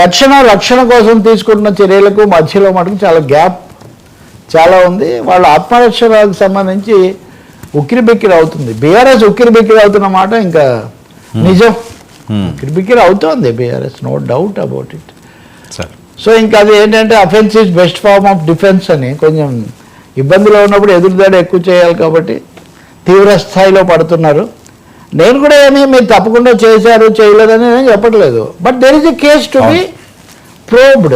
తక్షణ రక్షణ కోసం తీసుకుంటున్న చర్యలకు మధ్యలో మటుకు చాలా గ్యాప్ చాలా ఉంది. వాళ్ళ ఆత్మరక్షణకు సంబంధించి ఉక్కిరి బిక్కిరి అవుతుంది. బీఆర్ఎస్ ఉక్కిరి బిక్కిరి అవుతున్న మాట ఇంకా నిజం. Hmm. ఉక్కిరి బిక్కిరి అవుతోంది BRS no doubt about it so ఇంకా అది ఏంటంటే offence is best form of defence అని కొంచెం ఇబ్బందిలో ఉన్నప్పుడు ఎదురుదాడి ఎక్కువ చేయాలి కాబట్టి తీవ్ర స్థాయిలో పడుతున్నారు. నేను కూడా ఏమీ మీరు తప్పకుండా చేశారు చేయలేదని నేను చెప్పట్లేదు. But there is a case to be probed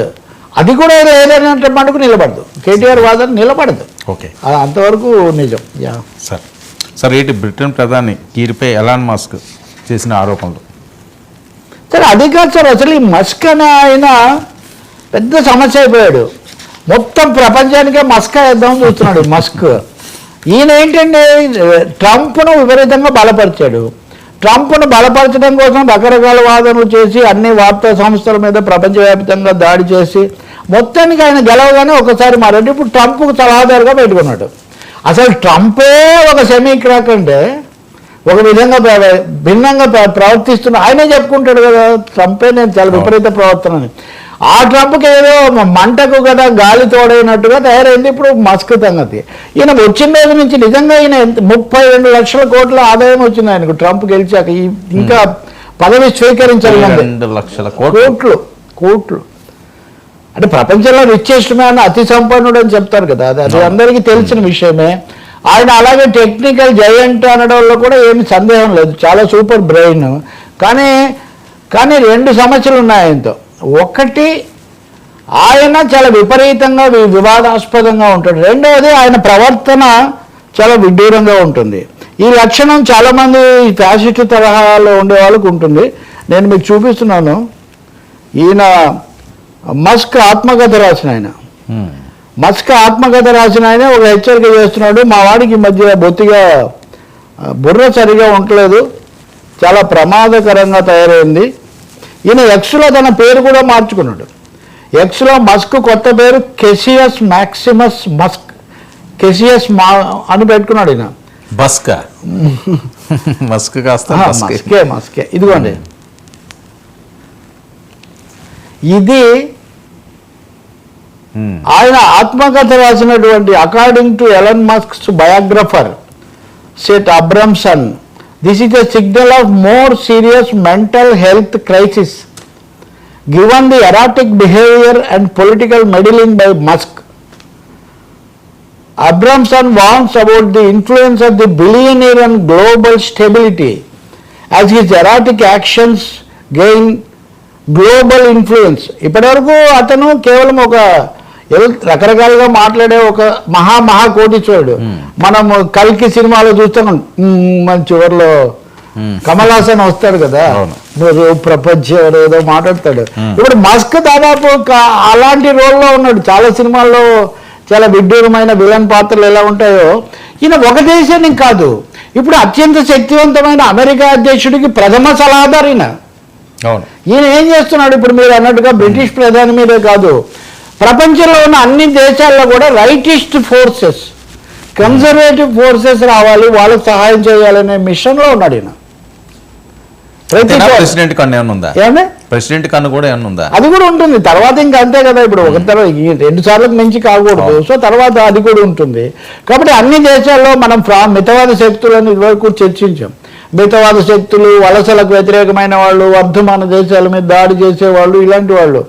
అది కూడా ఏదైనా మటుకు నిలబడదు. కేటీఆర్ వాదన నిలబడదు. ఓకే. అంతవరకు నిజం. యా. సార్. సార్ ఏంటి బ్రిటన్ ప్రధాని కీర్పై ఎలాన్ మాస్క్ చేసిన ఆరోపణలు? సరే అది కాదు సార్. అసలు ఈ మస్క్ అనే ఆయన పెద్ద సమస్య అయిపోయాడు. మొత్తం ప్రపంచానికే మస్క్ వేద్దామని చూస్తున్నాడు మస్క్. ఈయన ఏంటంటే ట్రంప్ను విపరీతంగా బలపరిచాడు. ట్రంప్ను బలపరచడం కోసం రకరకాల వాదనలు చేసి అన్ని వార్తా సంస్థల మీద ప్రపంచవ్యాప్తంగా దాడి చేసి మొత్తానికి ఆయన గెలవగానే ఒకసారి మారండి. ఇప్పుడు ట్రంప్కు సలహాదారుగా పెట్టుకున్నాడు అసలు ట్రంపే ఒక సెమీ క్రాక్ అంటే ఒక విధంగా భిన్నంగా ప్ర- ప్రవర్తిస్తున్న ఆయనే చెప్పుకుంటాడు కదా. ట్రంపే నేను చాలా విపరీత ప్రవర్తన అని ఆ ట్రంప్కి ఏదో మంటకు కదా గాలి తోడైనట్టుగా తయారైంది. ఇప్పుడు మస్క్ సంగతి. ఈయన వచ్చిన రోజు నుంచి నిజంగా ఈయన ఎంత- ముప్పై రెండు లక్షల కోట్ల ఆదాయం వచ్చింది ఆయనకు. ట్రంప్ గెలిచాక ఈ- ఇంకా పదవి స్వీకరించాలి. రెండు లక్షల కోట్లు. కోట్లు కోట్లు. అంటే ప్రపంచంలో రిచెస్ట్ మ్యాన్ అతి సంపన్నుడు అని చెప్తారు కదా. అది అది అందరికీ తెలిసిన విషయమే. ఆయన అలాగే టెక్నికల్ జయంట్ అనడంలో కూడా ఏమి సందేహం లేదు. చాలా సూపర్ బ్రెయిన్ కానీ కానీ రెండు సమస్యలు ఉన్నాయి ఆయనతో. ఒకటి ఆయన చాలా విపరీతంగా వివాదాస్పదంగా ఉంటాడు. రెండవది ఆయన ప్రవర్తన చాలా విడ్డూరంగా ఉంటుంది. ఈ లక్షణం చాలామంది ఫ్యాసిస్ట్ తరహాలో ఉండే వాళ్ళకు ఉంటుంది. నేను మీకు చూపిస్తున్నాను. ఈయన మస్క్ ఆత్మకథ రాసిన ఆయన. మస్క్ ఆత్మకథ రాసిన ఆయన ఒక హెచ్చరిక చేస్తున్నాడు. మా వాడికి మధ్య బొత్తిగా బుర్ర సరిగా ఉండలేదు. చాలా ప్రమాదకరంగా తయారైంది. ఈయన ఎక్స్లో తన పేరు కూడా మార్చుకున్నాడు. ఎక్స్లో మస్క్ కొత్త పేరు కెసియస్ మ్యాక్సిమస్ మస్క్. కెసియస్ మా అని పెట్టుకున్నాడు ఈయన. బస్క. మస్క్ కాస్త మస్క్. మస్కే ఇదిగోండి. ఇది. ఆయన ఆత్మకథ రాసినటువంటి according to Elon Musk's biographer Seth Abramson this is a signal of more serious mental health crisis given the erratic behaviour and political meddling by Musk Abramson warns about the influence of the billionaire on global stability as his erratic actions gain global influence. ఇప్పటివరకు అతను కేవలం ఒక ఏదో రకరకాలుగా మాట్లాడే ఒక మహా మహా కోటీశ్వరుడు. మనం కల్కి సినిమాలో చూస్తాం మన చివరిలో మ్మ్. కమల్ హాసన్ వస్తాడు కదా. నువ్వు ప్రపంచం ఏదో మాట్లాడతాడు. ఇప్పుడు మస్క్ దాదాపు అలాంటి రోల్లో ఉన్నాడు. చాలా సినిమాల్లో చాలా విడ్డూరమైన విలన్ పాత్రలు ఎలా ఉంటాయో. ఈయన ఒక దేశానికి కాదు. ఇప్పుడు అత్యంత శక్తివంతమైన అమెరికా అధ్యక్షుడికి ప్రథమ సలహాదారు ఈయన. ఈయన ఏం చేస్తున్నాడు? ఇప్పుడు మీరు అన్నట్టుగా బ్రిటిష్ ప్రధాని మీదే కాదు. ప్రపంచంలో ఉన్న అన్ని దేశాల్లో కూడా రైటిస్ట్ ఫోర్సెస్ కన్జర్వేటివ్ ఫోర్సెస్ రావాలి వాళ్ళకి సహాయం చేయాలనే మిషన్లో ఉన్నాడు ఈయన. ప్రెసిడెంట్ కన్ను ఏమన్నా ఉందా? ఏమండి? ప్రెసిడెంట్ కన్ను కూడా ఏమన్నా ఉందా? అది కూడా ఉంటుంది. తర్వాత ఇంకా అంతే కదా ఇప్పుడు. ఒక తర్వాత రెండు సార్లకు మించి కాకూడదు. సో తర్వాత అది కూడా ఉంటుంది. కాబట్టి అన్ని దేశాల్లో మనం మితవాద శక్తులను ఇదివరకు చర్చించాం. మితవాద శక్తులు వలసలకు వ్యతిరేకమైన వాళ్ళు వర్ధమాన దేశాల మీద దాడి చేసేవాళ్ళు ఇలాంటి వాళ్ళు.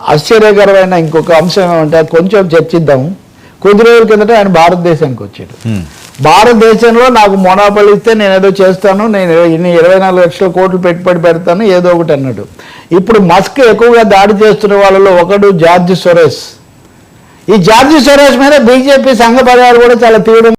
ఆశ్చర్యకరమైన ఇంకొక అంశం ఏమంటే కొంచెం చర్చిద్దాం. కొద్ది రోజుల కిందట ఆయన భారతదేశానికి వచ్చాడు. భారతదేశంలో నాకు మొనాపలి ఇస్తే నేను ఏదో చేస్తాను నేను ఇన్ని ఇరవై నాలుగు లక్షల కోట్లు పెట్టుబడి పెడతాను ఏదో ఒకటి అన్నాడు. ఇప్పుడు మస్క్ ఎక్కువగా దాడి చేస్తున్న వాళ్ళలో ఒకడు జార్జ్ సొరేస్. ఈ జార్జ్ సొరేస్ మీద బీజేపీ సంఘ పరివారు కూడా చాలా తీవ్రంగా